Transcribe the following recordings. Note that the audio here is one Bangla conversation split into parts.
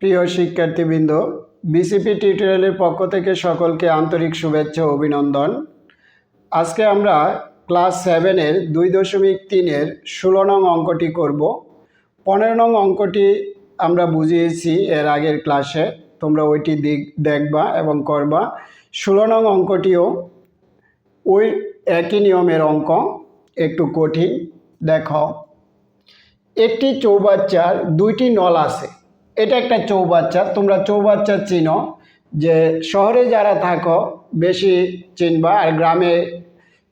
প্রিয় শিক্ষার্থীবৃন্দ বিসিপি টিউটোরিয়ালের পক্ষ থেকে সকলকে আন্তরিক শুভেচ্ছা অভিনন্দন। আজকে আমরা ক্লাস সেভেনের দুই দশমিক তিনের ষোলো নং অঙ্কটি করব। পনেরো নং অঙ্কটি আমরা বুঝিয়েছি এর আগের ক্লাসে তোমরা ওইটি দিক, দেখবা এবং করবা। ষোলো নং অঙ্কটিও ওই একই নিয়মের অঙ্ক, একটু কঠিন। দেখো একটি চৌবাচ্চার দুইটি নল আছে। এটা একটা চৌবাচ্চা তোমরা চৌবাচ্চা চিনো যে শহরে যারা থাকো, বেশি চিনবা আর গ্রামে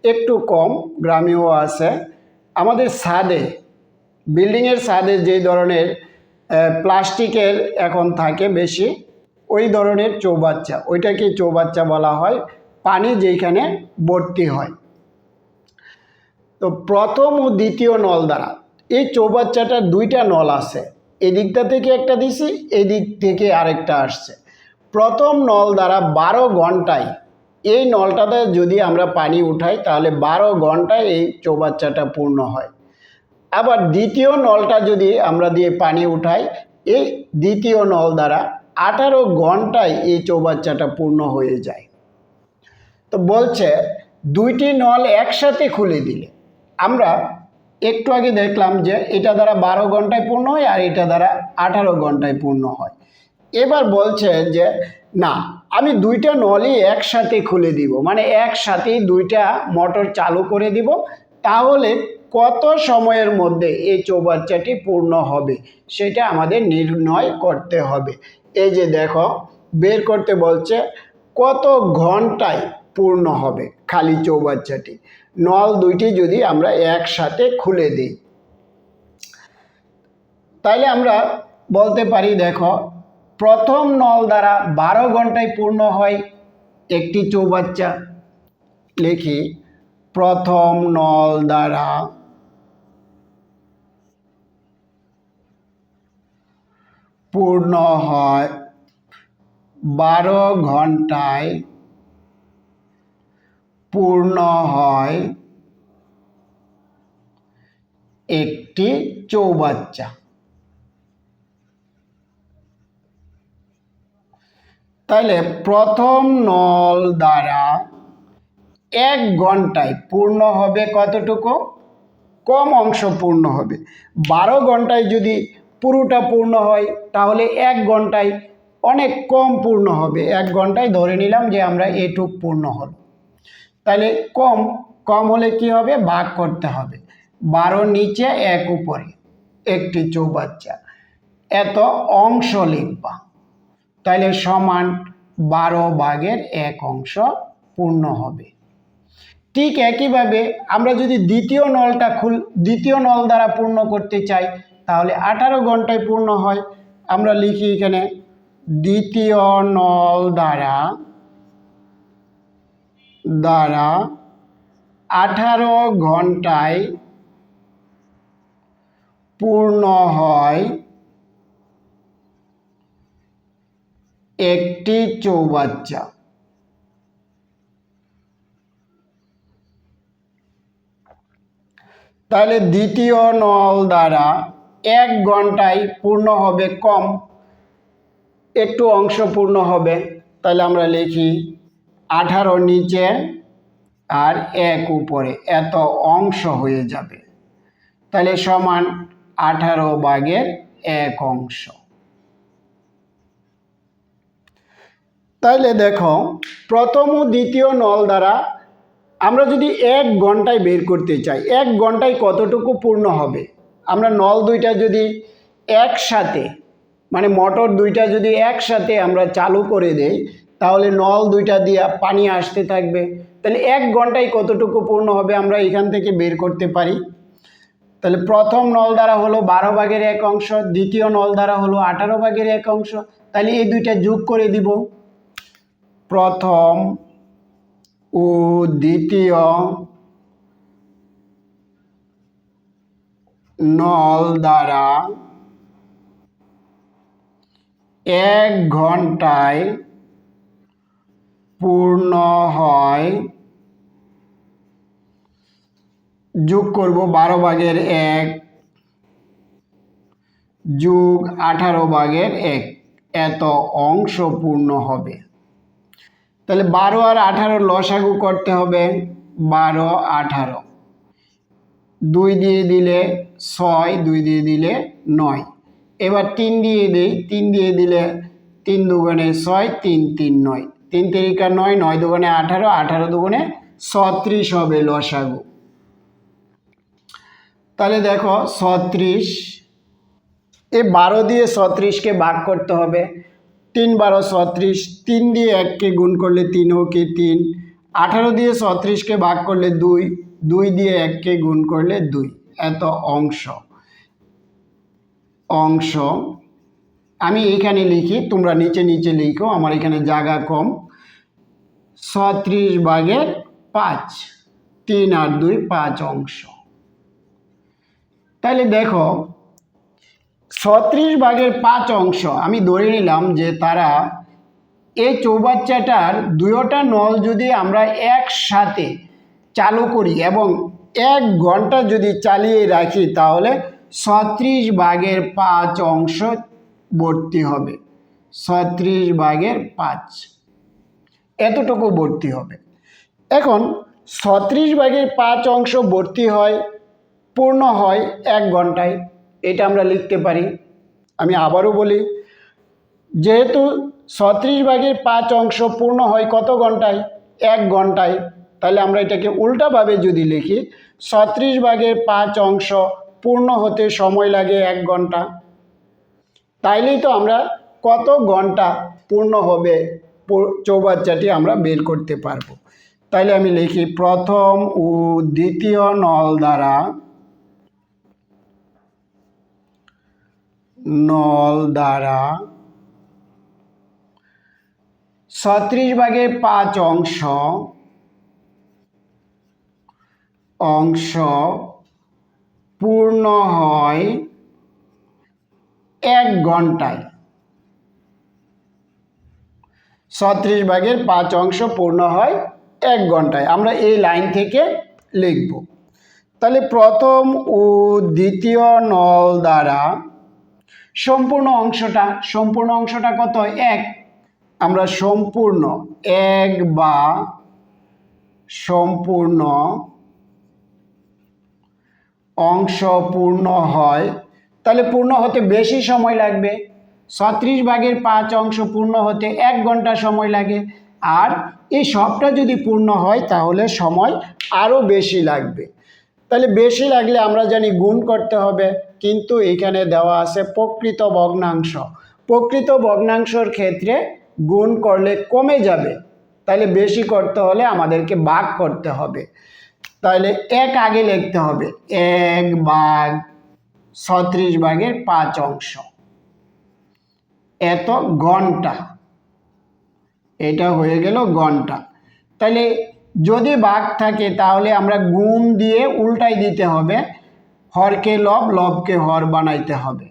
একটু কম, গ্রামেও আছে। আমাদের ছাদে, বিল্ডিংয়ের ছাদে যে ধরনের প্লাস্টিকের এখন থাকে বেশি, ওই ধরনের চৌবাচ্চা। ওইটাকে চৌবাচ্চা বলা হয়, পানি যেখানে ভর্তি হয়। তো প্রথম ও দ্বিতীয় নল দ্বারা এই চৌবাচ্চাটার দুইটা নল আছে। এদিকটা থেকে একটা দিছি, এদিক থেকে আরেকটা আসছে। প্রথম নল দ্বারা বারো ঘন্টায়, এই নলটাতে যদি আমরা পানি উঠাই, তাহলে বারো ঘন্টায় এই চৌবাচ্চাটা পূর্ণ হয়। আবার দ্বিতীয় নলটা যদি আমরা দিয়ে পানি উঠাই, এই দ্বিতীয় নল দ্বারা আঠারো ঘন্টায় এই চৌবাচ্চাটা পূর্ণ হয়ে যায়। তো বলছে, দুইটি নল একসাথে খুলে দিলে, আমরা একটু আগে দেখলাম যে এটা দ্বারা বারো ঘন্টায় পূর্ণ হয় আর এটা দ্বারা আঠারো ঘন্টায় পূর্ণ হয়। এবার বলছে যে, না, আমি দুইটা নলই একসাথে খুলে দিব। মানে একসাথেই দুইটা মোটর চালু করে দিব। তাহলে কত সময়ের মধ্যে এই চৌবাচ্চাটি পূর্ণ হবে সেটা আমাদের নির্ণয় করতে হবে। এই যে দেখো, বের করতে বলছে কত ঘন্টায় পূর্ণ হবে খালি চৌবাচ্চাটি। নল দুইটি যদি আমরা একসাথে খুলে দিই। তাইলে আমরা বলতে পারি, দেখো, প্রথম নল দ্বারা বারো ঘন্টায় পূর্ণ হয় একটি চৌবাচ্চা। লিখি, প্রথম নল দ্বারা পূর্ণ হয় বারো ঘন্টায় পূর্ণ হয়। একটি চৌবাচ্চা। তাহলে প্রথম নল দ্বারা এক ঘন্টায় পূর্ণ হবে কতটুকু? কম অংশ পূর্ণ হবে। বারো ঘন্টায় যদি পুরোটা পূর্ণ হয়, তাহলে এক ঘন্টায় অনেক কম পূর্ণ হবে। এক ঘন্টায় ধরে নিলাম যে আমরা এটুক পূর্ণ হলো। তাহলে কম কম হলে কি হবে? ভাগ করতে হবে। বারো নিচে, এক উপরে। একটি চৌবাচ্চা। এত অংশ লিখবা। তাহলে সমান বারো ভাগের এক অংশ পূর্ণ হবে। ঠিক একইভাবে আমরা যদি দ্বিতীয় নলটা খুল, দ্বিতীয় নল দ্বারা পূর্ণ করতে চাই, তাহলে আঠারো ঘন্টায় পূর্ণ হয়। আমরা লিখি এখানে, দ্বিতীয় নল দ্বারা দ্বারা আঠারো ঘন্টায় পূর্ণ হয় একটি চৌবাচ্চা। তাহলে দ্বিতীয় নল দ্বারা এক ঘন্টায় পূর্ণ হবে কম, একটু অংশ পূর্ণ হবে, তাহলে আমরা লিখি আঠারো নিচে আর এক উপরে, এত অংশ হয়ে যাবে। তাহলে সমান আঠারো ভাগের এক অংশ। তাহলে দেখো, প্রথম ও দ্বিতীয় নল দ্বারা আমরা যদি এক ঘন্টায় বের করতে চাই, এক ঘন্টায় কতটুকু পূর্ণ হবে? আমরা নল দুইটা যদি একসাথে মানে মোটর দুইটা যদি একসাথে আমরা চালু করে দেই তাহলে নল দুইটা দিয়ে পানি আসতে থাকবে। তাহলে এক ঘন্টায় কতটুকু পূর্ণ হবে আমরা এখান থেকে বের করতে পারি? তাহলে প্রথম নল দ্বারা হলো বারো ভাগের এক অংশ, দ্বিতীয় নল দ্বারা হলো আঠারো ভাগের এক অংশ। তাহলে এই দুইটা যোগ করে দিব। প্রথম ও দ্বিতীয় নল দ্বারা এক ঘন্টায় পূর্ণ হয়। যোগ করব বারো ভাগের এক। যোগ আঠারো ভাগের এক। এত অংশ পূর্ণ হবে। তাহলে বারো আর আঠারো লসাগু করতে হবে। বারো, আঠারো। দুই দিয়ে দিলে ছয়, দুই দিয়ে দিলে নয়। এবার তিন দিয়ে দিই। তিন দিয়ে দিলে তিন দুগুণে ছয়, তিন তিন, নয়। তিন তিরিকা নয় নয় দুগুণে আঠারো আঠারো দুগুণে ছত্রিশ হবে লসাগু। তাহলে দেখো ছত্রিশ এই বারো দিয়ে ছত্রিশকে ভাগ করতে হবে। তিন বারো ছত্রিশ, তিন দিয়ে এককে গুণ করলে তিন ওকে তিন। আঠারো দিয়ে ছত্রিশকে ভাগ করলে দুই দুই দিয়ে এককে গুণ করলে দুই। এত অংশ। অংশ আমি এইখানে লিখি, তোমরা নিচে নিচে লিখো, আমার এখানে জায়গা কম। ছত্রিশ ভাগের পাঁচ, তিন আর দুই, পাঁচ অংশ। তাহলে দেখো ছত্রিশ ভাগের পাঁচ অংশ, আমি ধরে নিলাম যে তারা এই চৌবাচ্চাটার দুয়োটা নল যদি আমরা একসাথে চালু করি এবং এক ঘণ্টা যদি চালিয়ে রাখি, তাহলে ছত্রিশ ভাগের পাঁচ অংশ ভর্তি হবে। ছত্রিশ ভাগের পাঁচ। এতটুকু ভর্তি হবে। এখন ছত্রিশ ভাগের পাঁচ অংশ ভর্তি হয়, পূর্ণ হয় এক ঘন্টায়। এটা আমরা লিখতে পারি। আমি আবারও বলি, যেহেতু ছত্রিশ ভাগের পাঁচ অংশ পূর্ণ হয় কত ঘন্টায়? এক ঘন্টায়। তাহলে আমরা এটাকে উল্টাভাবে যদি লিখি, ছত্রিশ ভাগের পাঁচ অংশ পূর্ণ হতে সময় লাগে এক ঘণ্টা। তাইলেই তো আমরা কত ঘণ্টা পূর্ণ হবে চৌবাচ্চাটি আমরা বের করতে পারব। তাইলে আমি লিখি, প্রথম ও দ্বিতীয় নল দ্বারা নল দ্বারা ছত্রিশ ভাগের পাঁচ অংশ অংশ পূর্ণ হয় এক ঘন্টায়। ছত্রিশ ভাগের পাঁচ অংশ পূর্ণ হয় এক ঘন্টায়। আমরা এই লাইন থেকে লিখব। তাহলে প্রথম ও দ্বিতীয় নল দ্বারা সম্পূর্ণ অংশটা সম্পূর্ণ অংশটা কত? এক। আমরা সম্পূর্ণ এক বা সম্পূর্ণ অংশ পূর্ণ হয় তাহলে পূর্ণ হতে বেশি সময় লাগবে। ছত্রিশ ভাগের পাঁচ অংশ পূর্ণ হতে এক ঘণ্টা সময় লাগে। আর এই সবটা যদি পূর্ণ হয়, তাহলে সময় আরও বেশি লাগবে। তাহলে বেশি লাগলে আমরা জানি গুণ করতে হবে, কিন্তু এখানে দেওয়া আছে প্রকৃত ভগ্নাংশ। প্রকৃত ভগ্নাংশর ক্ষেত্রে গুণ করলে কমে যাবে। তাহলে বেশি করতে হলে আমাদেরকে বাঘ করতে হবে। তাহলে এক আগে লিখতে হবে। এক ভাগ ছত্রিশ ভাগের পাঁচ অংশ। এত ঘণ্টা। এটা হয়ে গেল ঘণ্টা। তাহলে যদি ভাগ থাকে, তাহলে আমরা গুণ দিয়ে উল্টাই দিতে হবে। হরকে লব, লবকে হর বানাইতে হবে।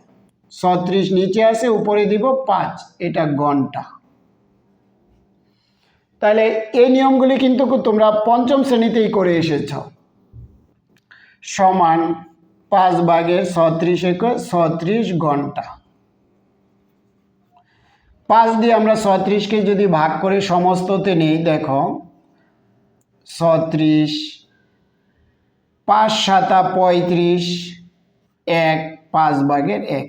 ছত্রিশ নিচে আছে, উপরে দিব পাঁচ। এটা ঘণ্টা। তাহলে এই নিয়মগুলি কিন্তু তোমরা পঞ্চম শ্রেণীতেই করে এসেছ। সমান পাঁচ ভাগে ছত্রিশ এক ছত্রিশ ঘণ্টা। পাঁচ দিয়ে আমরা ছত্রিশকে যদি ভাগ করে সমস্ততে নেই, দেখো, ছত্রিশ, পাঁচ সাতা পঁয়ত্রিশ, এক, পাঁচ ভাগের এক।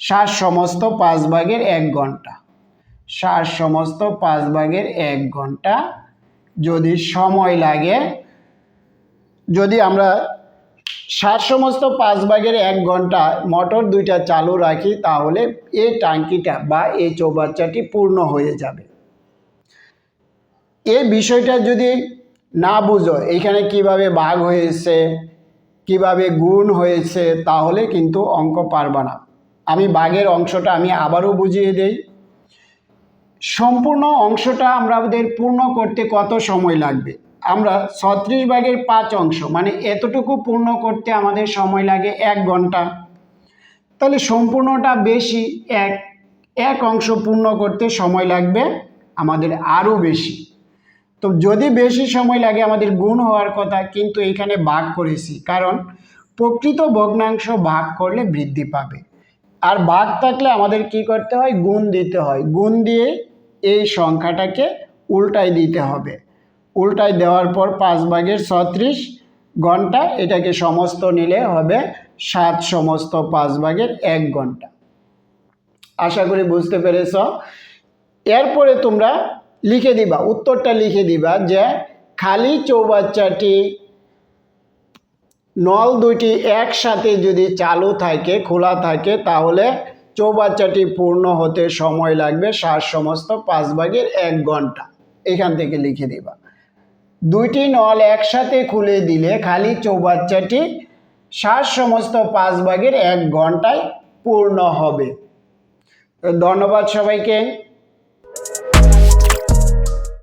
ষাট সমস্ত পাঁচ ভাগের এক ঘণ্টা। ষাট সমস্ত পাঁচ ভাগের এক ঘণ্টা যদি সময় লাগে, যদি আমরা ষাট সমস্ত পাঁচ ভাগের এক ঘণ্টা মোটর দুইটা চালু রাখি, তাহলে এই টাঙ্কিটা বা এই চৌবাচ্চাটি পূর্ণ হয়ে যাবে। এই বিষয়টা যদি না বুঝো, এখানে কীভাবে ভাগ হয়েছে, কীভাবে গুণ হয়েছে, তাহলে কিন্তু অঙ্ক পারবা না। আমি বাঘের অংশটা আমি আবারও বুঝিয়ে দেই। সম্পূর্ণ অংশটা আমাদের পূর্ণ করতে কত সময় লাগবে? আমরা ছত্রিশ ভাগের পাঁচ অংশ মানে এতটুকু পূর্ণ করতে আমাদের সময় লাগে এক ঘণ্টা। তাহলে সম্পূর্ণটা বেশি, এক এক অংশ পূর্ণ করতে সময় লাগবে আমাদের আরও বেশি। তো যদি বেশি সময় লাগে আমাদের গুণ হওয়ার কথা, কিন্তু এখানে ভাগ করেছি, কারণ প্রকৃত ভগ্নাংশ ভাগ করলে বৃদ্ধি পাবে। আর ভাগ থাকলে আমাদের কি করতে হয়? গুণ দিতে হয়। গুণ দিয়ে এই সংখ্যাটাকে উল্টায় দিতে হবে। উল্টায় দেওয়ার পর পাঁচ ভাগের ছত্রিশ ঘণ্টা, এটাকে সমস্ত নিলে হবে সাত সমস্ত পাঁচ ভাগের এক ঘণ্টা। আশা করি বুঝতে পেরেছ। এরপরে তোমরা লিখে দিবা, উত্তরটা লিখে দিবা যে খালি চৌবাচ্চাটি নল দুইটি একসাথে যদি চালু থাকে, খোলা থাকে, তাহলে চৌবাচ্চাটি পূর্ণ হতে সময় লাগবে সাত সমস্ত পাঁচ ভাগের এক ঘণ্টা। এখান থেকে লিখে দিবা। দুইটি নল একসাথে খুলে দিলে খালি চৌবাচ্চাটি সাত সমস্ত পাঁচ ভাগের এক ঘন্টায় পূর্ণ হবে। ধন্যবাদ সবাইকে।